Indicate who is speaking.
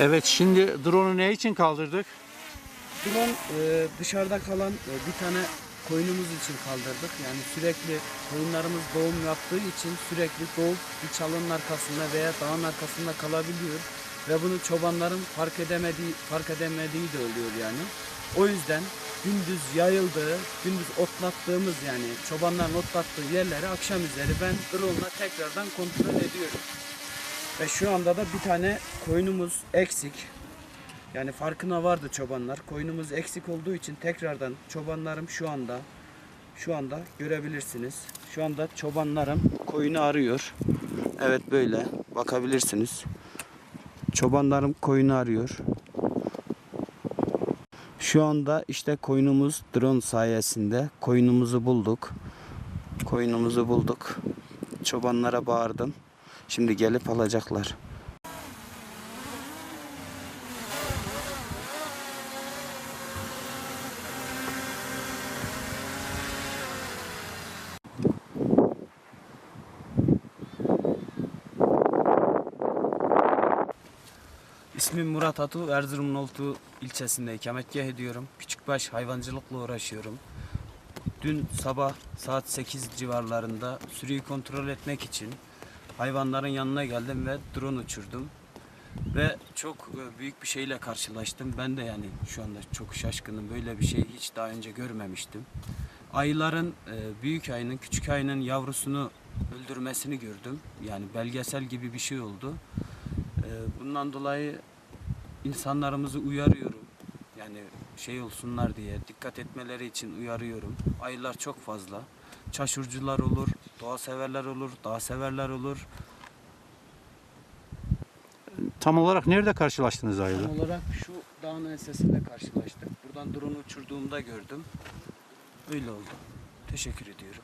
Speaker 1: Evet şimdi drone'u ne için kaldırdık?
Speaker 2: Drone e, dışarıda kalan e, bir tane koyunumuz için kaldırdık. Yani sürekli koyunlarımız doğum yaptığı için sürekli doğup bir çalının arkasında veya dağın arkasında kalabiliyor. Ve bunu çobanların fark edemediği, fark edemediği de oluyor yani. O yüzden gündüz yayıldığı, gündüz otlattığımız yani çobanların otlattığı yerleri akşam üzeri ben drone ile tekrardan kontrol ediyorum. Ve şu anda da bir tane koyunumuz eksik. Yani farkına vardı çobanlar. Koyunumuz eksik olduğu için tekrardan çobanlarım şu anda şu anda görebilirsiniz. Şu anda çobanlarım koyunu arıyor. Evet böyle bakabilirsiniz. Çobanlarım koyunu arıyor. Şu anda işte koyunumuz drone sayesinde koyunumuzu bulduk. Koyunumuzu bulduk. Çobanlara bağırdım. Şimdi gelip alacaklar. İsmim Murat Atu, Erzurum'un Oltu ilçesinde ikametgah ediyorum. Küçükbaş hayvancılıkla uğraşıyorum. Dün sabah saat 8 civarlarında sürüyü kontrol etmek için hayvanların yanına geldim ve drone uçurdum. Ve çok e, büyük bir şeyle karşılaştım. Ben de yani şu anda çok şaşkınım. Böyle bir şey hiç daha önce görmemiştim. Ayıların, e, büyük ayının, küçük ayının yavrusunu öldürmesini gördüm. Yani belgesel gibi bir şey oldu. Ee, Bundan dolayı insanlarımızı uyarıyorum. Yani şey olsunlar diye dikkat etmeleri için uyarıyorum. Ayılar çok fazla. Çaşurcular olur, doğa severler olur, dağ severler olur.
Speaker 1: Tam olarak nerede karşılaştınız ayıyla?
Speaker 2: Tam olarak şu dağın ensesinde karşılaştık. Buradan drone uçurduğumda gördüm. Öyle oldu. Teşekkür ediyorum.